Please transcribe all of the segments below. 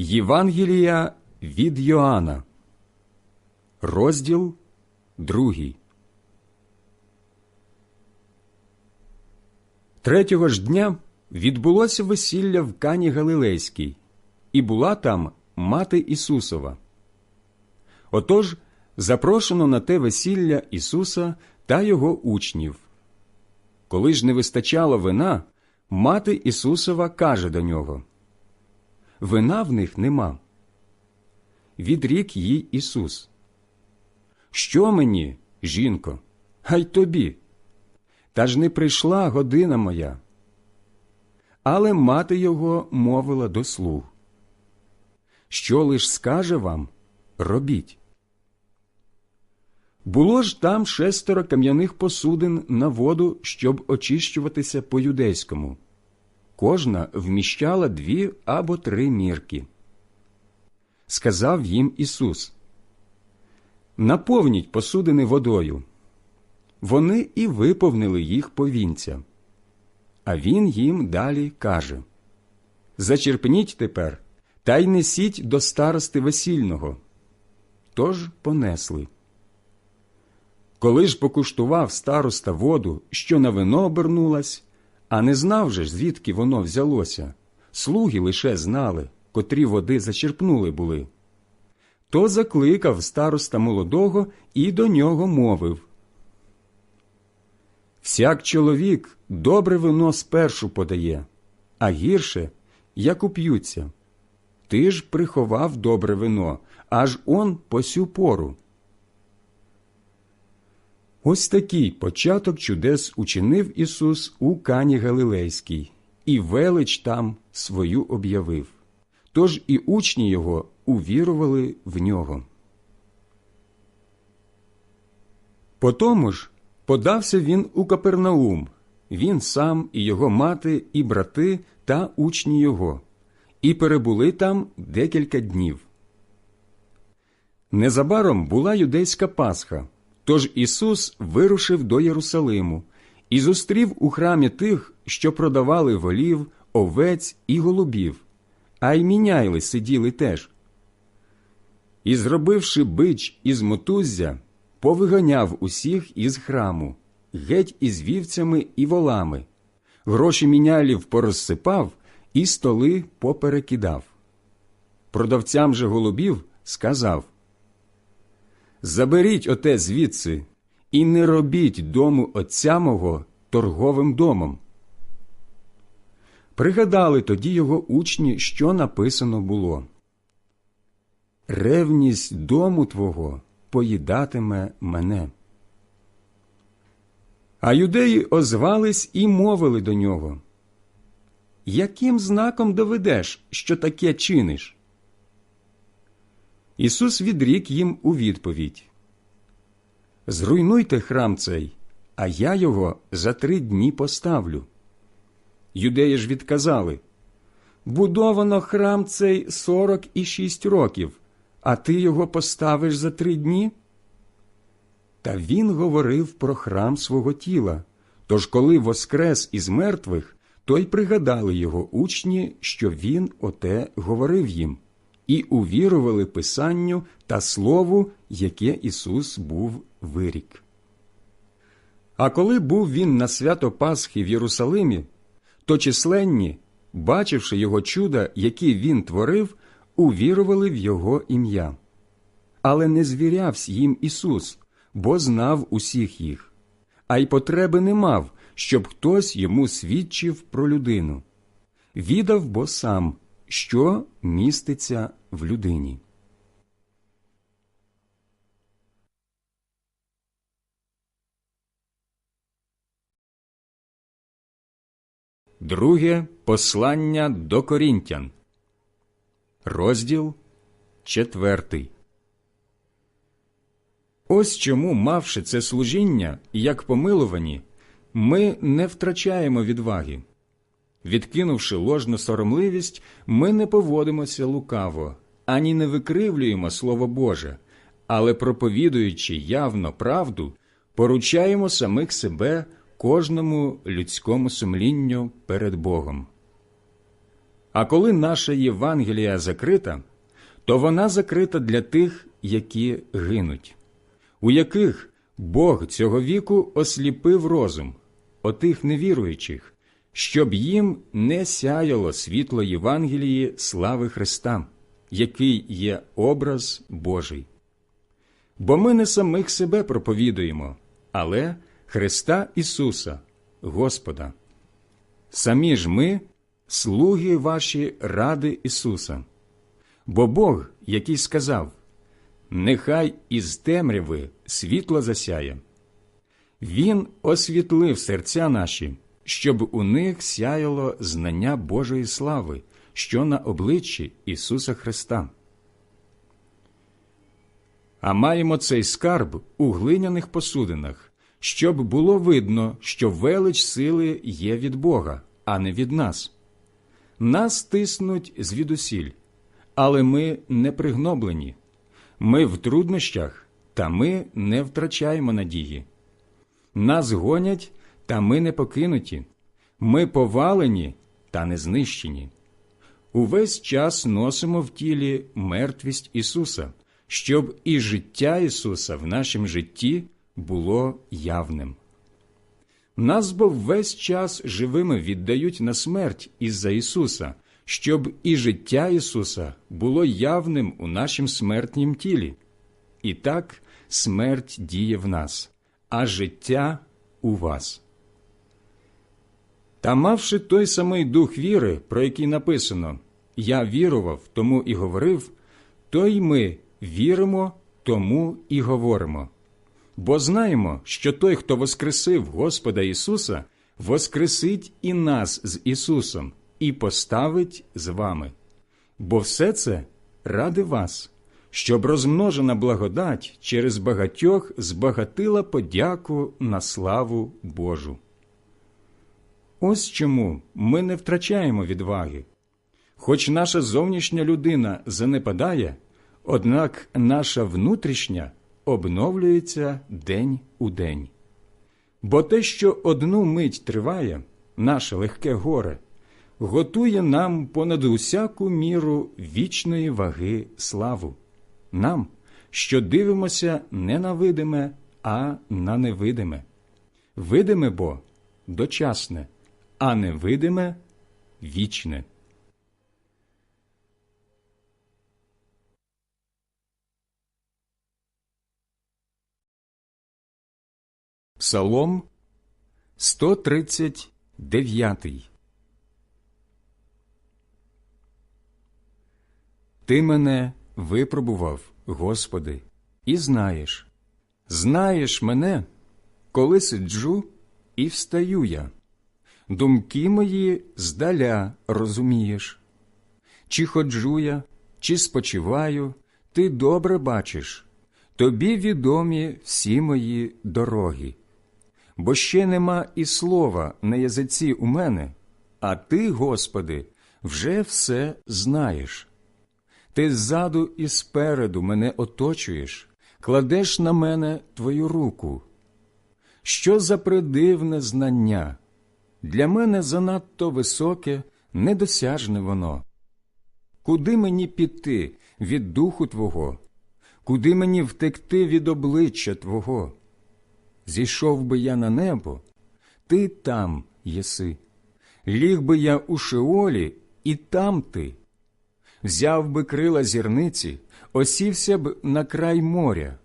Євангелія від Йоанна, розділ другий. Третього ж дня відбулося весілля в Кані Галилейській, і була там мати Ісусова. Отож запрошено на те весілля Ісуса та його учнів. Коли ж не вистачало вина, мати Ісусова каже до нього Вина в них нема. Відрік їй Ісус. Що мені, жінко, хай тобі? Та ж не прийшла година моя. Але мати його мовила до слуг. Що лиш скаже вам, робіть. Було ж там шестеро кам'яних посудин на воду, щоб очищуватися по юдейському. Кожна вміщала дві або три мірки. Сказав їм Ісус Наповніть посудини водою. Вони і виповнили їх повінця. А він їм далі каже Зачерпніть тепер та й несіть до старости весільного. Тож понесли. Коли ж покуштував староста воду, що на вино обернулась, а не знав же, звідки воно взялося, слуги лише знали, котрі води зачерпнули були. То закликав староста молодого і до нього мовив Всяк чоловік добре вино спершу подає, а гірше, як уп'ються. Ти ж приховав добре вино, аж он по сю пору. Ось такий початок чудес учинив Ісус у Кані Галилейській, і велич там свою об'явив. Тож і учні його увірували в нього. Потому ж подався він у Капернаум, він сам і його мати, і брати та учні його, і перебули там декілька днів. Незабаром була юдейська Пасха. Тож Ісус вирушив до Єрусалиму і зустрів у храмі тих, що продавали волів, овець і голубів, а й міняйли сиділи теж. І, зробивши бич із мотуззя, повиганяв усіх із храму, геть із вівцями і волами, гроші мінялів порозсипав і столи поперекидав. Продавцям же голубів сказав Заберіть оте звідси і не робіть дому отця мого торговим домом. Пригадали тоді його учні, що написано було Ревність дому твого поїдатиме мене. А юдеї озвались і мовили до нього Яким знаком доведеш, що таке чиниш? Ісус відрік їм у відповідь Зруйнуйте храм цей, а я його за три дні поставлю. Юдеї ж відказали Будовано храм цей сорок і шість років, а ти його поставиш за три дні? Та він говорив про храм свого тіла. Тож, коли воскрес із мертвих, то й пригадали його учні, що він оте говорив їм і увірували Писанню та Слову, яке Ісус був вирік. А коли був він на свято Пасхи в Єрусалимі, то численні, бачивши його чуда, які він творив, увірували в Його ім'я. Але не звірявсь їм Ісус, бо знав усіх їх, а й потреби не мав, щоб хтось йому свідчив про людину. Відав бо сам, що міститься в людині. Друге послання до Корінтян, розділ четвертий. Ось чому, мавши це служіння, як помилувані, ми не втрачаємо відваги. Відкинувши ложну соромливість, ми не поводимося лукаво, ані не викривлюємо Слово Боже, але, проповідуючи явно правду, поручаємо самих себе кожному людському сумлінню перед Богом. А коли наша Євангелія закрита, то вона закрита для тих, які гинуть, у яких Бог цього віку осліпив розум, отих невіруючих, щоб їм не сяяло світло Євангелії слави Христа, який є образ Божий. Бо ми не самих себе проповідуємо, але Христа Ісуса, Господа. Самі ж ми слуги ваші ради Ісуса. Бо Бог, який сказав, нехай із темряви світло засяє. Він освітлив серця наші, щоб у них сяяло знання Божої слави, що на обличчі Ісуса Христа. А маємо цей скарб у глиняних посудинах, щоб було видно, що велич сили є від Бога, а не від нас. Нас тиснуть звідусіль, але ми не пригноблені. Ми в труднощах, та ми не втрачаємо надії. Нас гонять, та ми не покинуті. Ми повалені та не знищені. Увесь час носимо в тілі мертвість Ісуса, щоб і життя Ісуса в нашому житті було явним. Нас бо весь час живими віддають на смерть із-за Ісуса, щоб і життя Ісуса було явним у нашім смертнім тілі. І так смерть діє в нас, а життя у вас. Та мавши той самий дух віри, про який написано Я вірував, тому і говорив, то й ми віримо, тому і говоримо. Бо знаємо, що той, хто воскресив Господа Ісуса, воскресить і нас з Ісусом, і поставить з вами. Бо все це ради вас, щоб розмножена благодать через багатьох збагатила подяку на славу Божу. Ось чому ми не втрачаємо відваги. Хоч наша зовнішня людина занепадає, однак наша внутрішня обновлюється день у день. Бо те, що одну мить триває, наше легке горе, готує нам понад усяку міру вічної ваги славу, нам, що дивимося не на видиме, а на невидиме. Видиме бо дочасне, а невидиме вічне. Псалом 139 Ти мене випробував, Господи, і знаєш. Знаєш мене, коли сиджу і встаю я. Думки мої здаля розумієш. Чи ходжу я, чи спочиваю, ти добре бачиш. Тобі відомі всі мої дороги бо ще нема і слова на язиці у мене, а ти, Господи, вже все знаєш. Ти ззаду і спереду мене оточуєш, кладеш на мене твою руку. Що за придивне знання? Для мене занадто високе, недосяжне воно. Куди мені піти від духу Твого? Куди мені втекти від обличчя Твого? Зійшов би я на небо, ти там єси. Ліг би я у шеолі, і там ти. Взяв би крила зірниці, осівся б на край моря,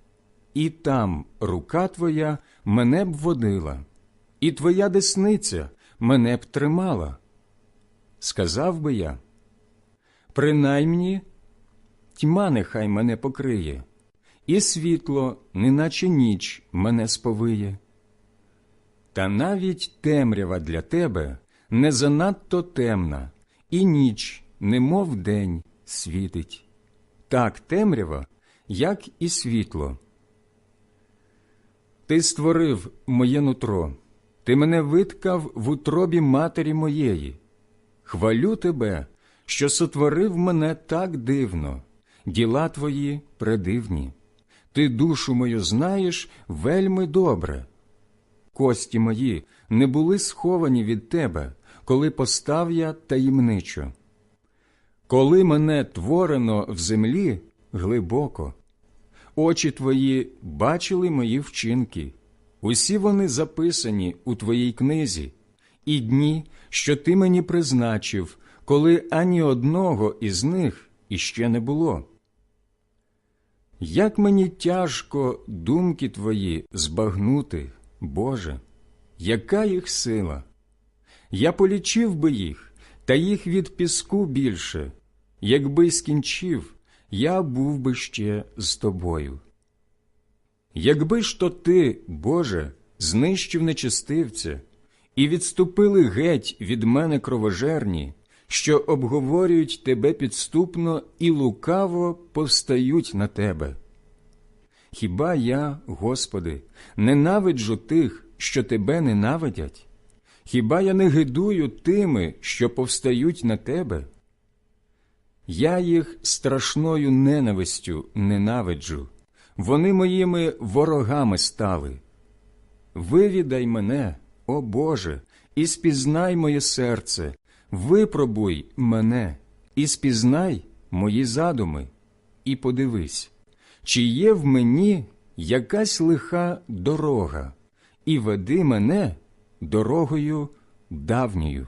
і там рука твоя мене б водила, і твоя десниця мене б тримала. Сказав би я, принаймні тьма нехай мене покриє і світло, неначе ніч, мене сповиє. Та навіть темрява для тебе не занадто темна, і ніч, немов день, світить. Так темрява, як і світло. Ти створив моє нутро, ти мене виткав в утробі матері моєї. Хвалю тебе, що сотворив мене так дивно, діла твої предивні. Ти душу мою знаєш вельми добре. Кості мої не були сховані від тебе, коли постав я таємничо. Коли мене творено в землі глибоко, очі твої бачили мої вчинки, усі вони записані у твоїй книзі, і дні, що ти мені призначив, коли ані одного із них іще не було. Як мені тяжко думки твої збагнути, Боже, яка їх сила? Я полічив би їх, та їх від піску більше. Якби скінчив, я був би ще з тобою. Якби ж то ти, Боже, знищив нечистивця, і відступили геть від мене кровожерні, що обговорюють тебе підступно і лукаво повстають на тебе. Хіба я, Господи, ненавиджу тих, що тебе ненавидять? Хіба я не гидую тими, що повстають на тебе? Я їх страшною ненавистю ненавиджу, вони моїми ворогами стали. Вивідай мене, о Боже, і спізнай моє серце, випробуй мене, і спізнай мої задуми, і подивись, чи є в мені якась лиха дорога, і веди мене дорогою давньою.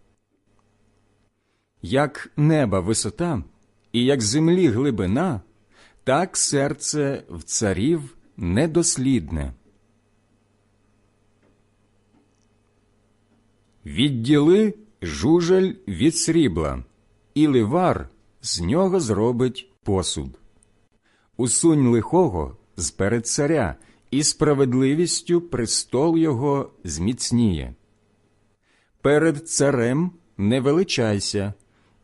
Як неба висота і як землі глибина, так серце в царів недослідне. Відділи жужель від срібла, і ливар з нього зробить посуд. Усунь лихого з перед царя, і справедливістю престол його зміцніє. Перед царем не величайся,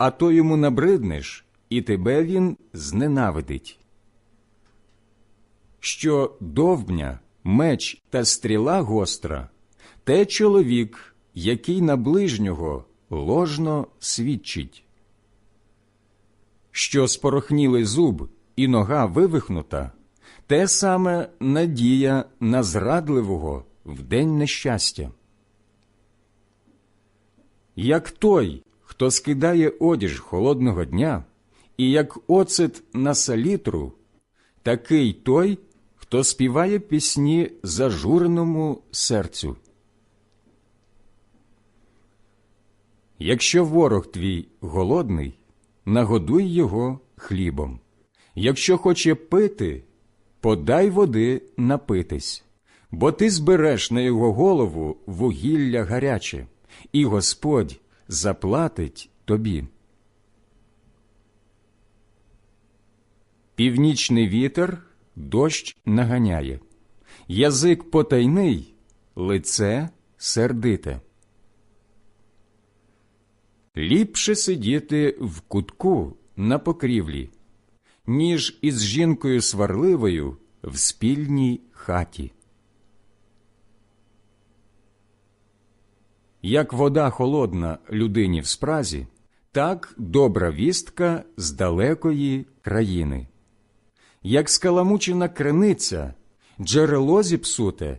а то йому набриднеш, і тебе він зненавидить. Що довбня, меч та стріла гостра, те чоловік, який на ближнього ложно свідчить. Що спорохнілий зуб і нога вивихнута, те саме надія на зрадливого в день нещастя. Як той, хто скидає одіж холодного дня, і як оцет на салітру, такий той, хто співає пісні зажуреному серцю. Якщо ворог твій голодний, нагодуй його хлібом. Якщо хоче пити, подай води напитись, бо ти збереш на його голову вугілля гаряче, і Господь заплатить тобі. Північний вітер дощ наганяє, язик потайний, лице сердите. Ліпше сидіти в кутку на покрівлі, ніж із жінкою сварливою в спільній хаті. Як вода холодна людині в спразі, так добра вістка з далекої країни. Як скаламучена криниця, джерело зіпсуте,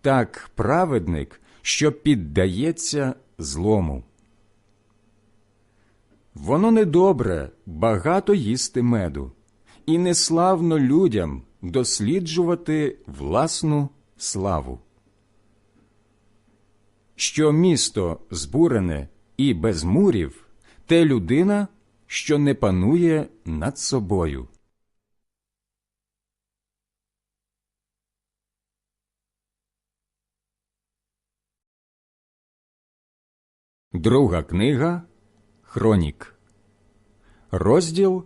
так праведник, що піддається злому. Воно недобре багато їсти меду, і неславно людям досліджувати власну славу. Що місто збурене і без мурів, те людина, що не панує над собою. Друга книга Хронік, розділ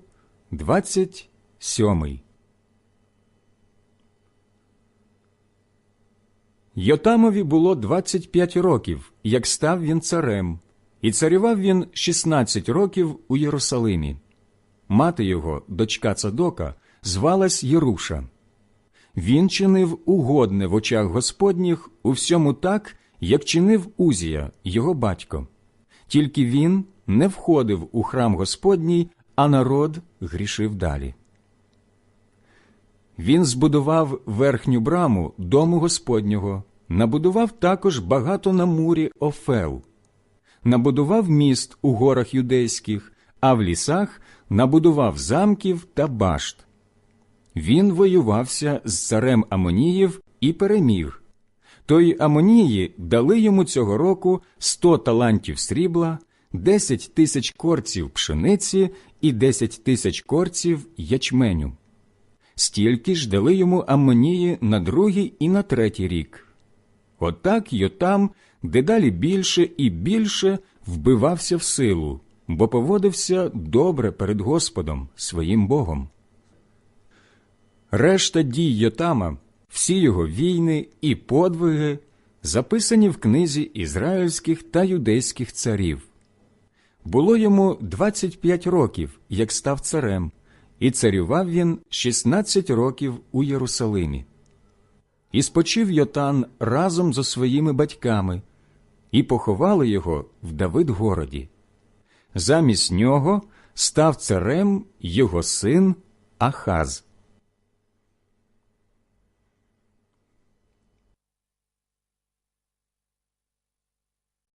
27. Йотамові було 25 років, як став він царем, і царював він 16 років у Єрусалимі. Мати його, дочка Цадока, звалась Єруша. Він чинив угодне в очах Господніх у всьому так, як чинив Узія, його батько. Тільки він не входив у храм Господній, а народ грішив далі. Він збудував верхню браму дому Господнього, набудував також багато на мурі Офел, набудував міст у горах юдейських, а в лісах набудував замків та башт. Він воювався з царем Амоніїв і переміг. Тої Амонії дали йому цього року сто талантів срібла, десять тисяч корців пшениці і десять тисяч корців ячменю. Стільки ж дали йому Амонії на другий і на третій рік. Отак Йотам дедалі більше і більше вбивався в силу, бо поводився добре перед Господом, своїм Богом. Решта дій Йотама, всі його війни і подвиги записані в книзі ізраїльських та юдейських царів. Було йому 25 років, як став царем, і царював він 16 років у Єрусалимі. І спочив Йотан разом зі своїми батьками, і поховали його в Давидгороді. Замість нього став царем його син Ахаз.